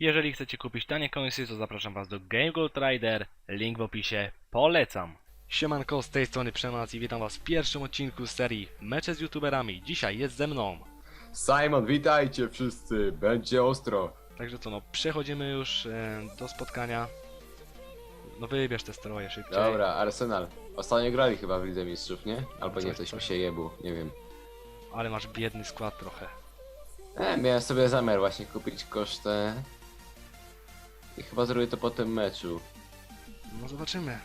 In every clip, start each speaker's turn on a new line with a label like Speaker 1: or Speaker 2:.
Speaker 1: Jeżeli chcecie kupić tanie końsy, to zapraszam was do Game Gold Rider, link w opisie, polecam. Siemanko, z tej strony Przemoc i witam was w pierwszym odcinku z serii Mecze z youtuberami. Dzisiaj jest ze mną.
Speaker 2: Simon, witajcie wszyscy, będzie ostro.
Speaker 1: Także co no, przechodzimy już e, do spotkania. No wybierz te stroje szybciej.
Speaker 2: Dobra, Arsenal. Ostatnio grali chyba w Lidze Mistrzów, nie? Albo nie,
Speaker 1: Coś-
Speaker 2: coś mi
Speaker 1: coś.
Speaker 2: się jebu, nie wiem.
Speaker 1: Ale masz biedny skład trochę.
Speaker 2: E, miałem sobie zamiar właśnie kupić kosztę. I chyba zrobię to po tym meczu.
Speaker 1: No zobaczymy.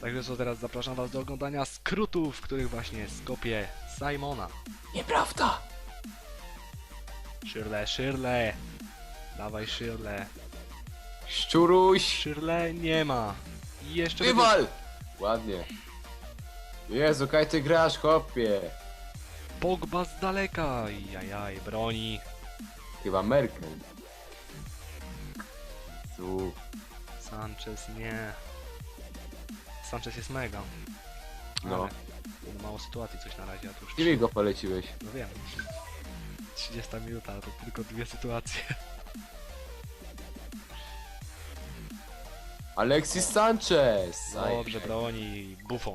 Speaker 1: Także co teraz zapraszam was do oglądania skrótów, w których właśnie skopię Simona.
Speaker 2: Nieprawda!
Speaker 1: Shirley, Shirley. Dawaj Shirley.
Speaker 2: Szczuruś!
Speaker 1: Shirley nie ma. I jeszcze
Speaker 2: Wywal! Ładnie. Jezu, kaj ty grasz, chłopie.
Speaker 1: Pogba z daleka. Jajaj, broni.
Speaker 2: Chyba Merkel. Tu.
Speaker 1: Sanchez nie. Sanchez jest mega.
Speaker 2: No.
Speaker 1: Ale Mało sytuacji coś na razie, a tu już
Speaker 2: Gdzie go poleciłeś?
Speaker 1: No wiem. 30 minuta, to tylko dwie sytuacje.
Speaker 2: Alexis Sanchez!
Speaker 1: Dobrze, broni. Buffon.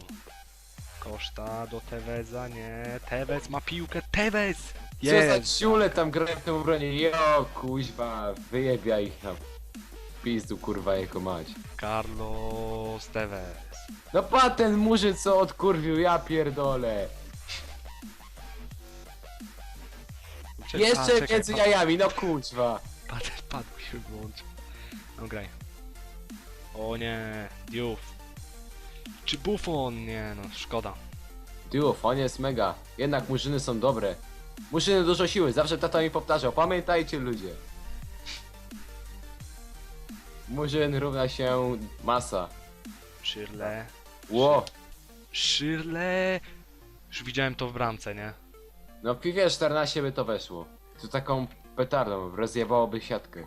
Speaker 1: Koszta do Teveza, nie. Tevez ma piłkę, Tevez!
Speaker 2: Co za ciule tam grają w tym obronie? Jo, kuźwa, wyjebia ich tam. Pizdu, kurwa, jego mać.
Speaker 1: Carlos Tevez.
Speaker 2: No pa ten murzyn co odkurwił, ja pierdolę.
Speaker 1: A,
Speaker 2: Jeszcze
Speaker 1: czekaj,
Speaker 2: między
Speaker 1: pad-
Speaker 2: jajami, no kuźwa.
Speaker 1: Pad, padł się włączył. No graj. O nie, Diouf. Czy Buffon? Nie no, szkoda.
Speaker 2: Duof, on jest mega. Jednak murzyny są dobre. Murzyny dużo siły, zawsze tata mi powtarzał. Pamiętajcie ludzie. Murzyn równa się masa.
Speaker 1: Shirley.
Speaker 2: Ło.
Speaker 1: Shirley! Już widziałem to w bramce, nie?
Speaker 2: No w piwie 14 by to weszło. To taką petardą, rozjebałoby siatkę.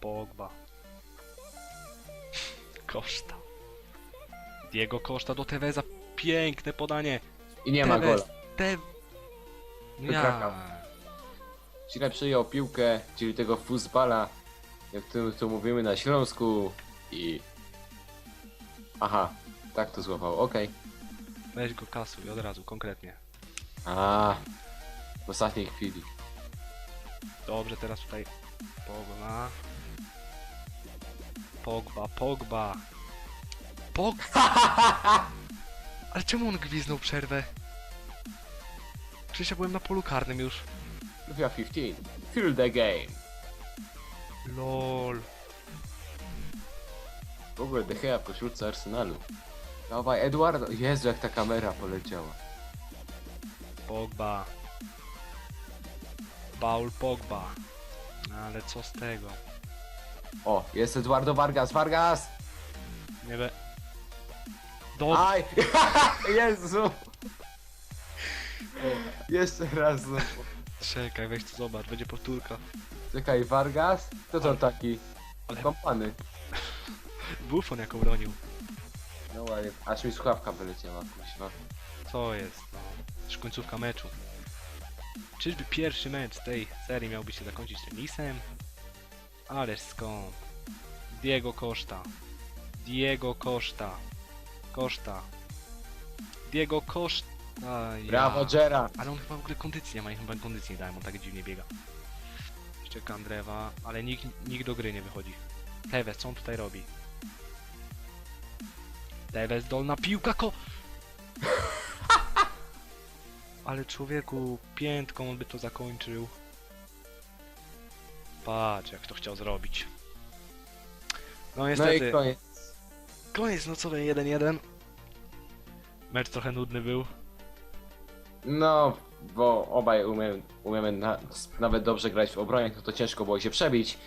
Speaker 1: Pogba. Koszta. Diego Koszta do Teveza. Piękne podanie.
Speaker 2: I nie ma gola.
Speaker 1: Te...
Speaker 2: Wykrakał.
Speaker 1: Ja.
Speaker 2: Źle przyjął piłkę, czyli tego fuzbala, jak tu, tu mówimy na Śląsku i... Aha, tak to złapał, okej.
Speaker 1: Weź go kasuj od razu, konkretnie.
Speaker 2: A, w ostatniej chwili.
Speaker 1: Dobrze, teraz tutaj Pogba. Pogba, Pogba. Pogba! Ale czemu on gwiznął przerwę? Przecież ja byłem na polu karnym już.
Speaker 2: Lufia 15, feel the game.
Speaker 1: LOL.
Speaker 2: W ogóle De Gea pośródce Arsenalu. Dawaj, Eduardo. Jezu, jak ta kamera poleciała.
Speaker 1: Pogba. Paul Pogba. Ale co z tego?
Speaker 2: O, jest Eduardo Vargas, Vargas!
Speaker 1: Nie be... Do...
Speaker 2: Aj! Jezu! Jeszcze raz znowu.
Speaker 1: Czekaj, weź tu zobacz, będzie powtórka.
Speaker 2: Czekaj, Vargas? To to
Speaker 1: Ale-
Speaker 2: taki?
Speaker 1: ale-
Speaker 2: Kompany.
Speaker 1: Buffon jako bronił.
Speaker 2: No ale aż mi słuchawka wyleciała, kuźwa.
Speaker 1: Co jest, no. Już końcówka meczu. Czyżby pierwszy mecz tej serii miałby się zakończyć remisem? Ależ skąd? Diego Costa. Diego Costa. Costa. Diego Ja.
Speaker 2: Brawo, Jera!
Speaker 1: Ale on chyba w ogóle kondycji nie ma, ja chyba kondycji nie dałem, on tak dziwnie biega. Jeszcze Kandrewa, ale nikt, nikt do gry nie wychodzi. Tevez, co on tutaj robi? Tevez, dolna piłka, ko... Ale człowieku, piętką on by to zakończył. Patrz, jak to chciał zrobić. No
Speaker 2: No
Speaker 1: niestety,
Speaker 2: i koniec.
Speaker 1: koniec nocowy 1-1. Mecz trochę nudny był.
Speaker 2: No, bo obaj umiemy, umiemy na, nawet dobrze grać w obronie, to, to ciężko było się przebić.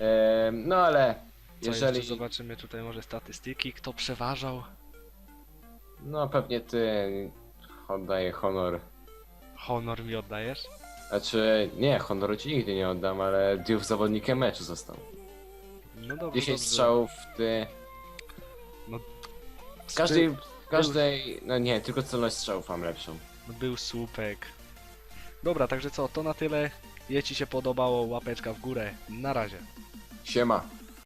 Speaker 2: Ehm, no ale
Speaker 1: Co
Speaker 2: jeżeli...
Speaker 1: jeszcze zobaczymy tutaj może statystyki, kto przeważał.
Speaker 2: No pewnie ty oddaję honor.
Speaker 1: Honor mi oddajesz?
Speaker 2: Znaczy, nie, honoru ci nigdy nie oddam, ale Diouf zawodnikiem meczu został.
Speaker 1: No dobrze,
Speaker 2: 10
Speaker 1: dobrze.
Speaker 2: strzałów, ty...
Speaker 1: No,
Speaker 2: W każdej, w każdej, no nie, tylko celność strzałów mam lepszą.
Speaker 1: Był słupek. Dobra, także co, to na tyle. Jeśli się podobało, łapeczka w górę. Na razie.
Speaker 2: Siema.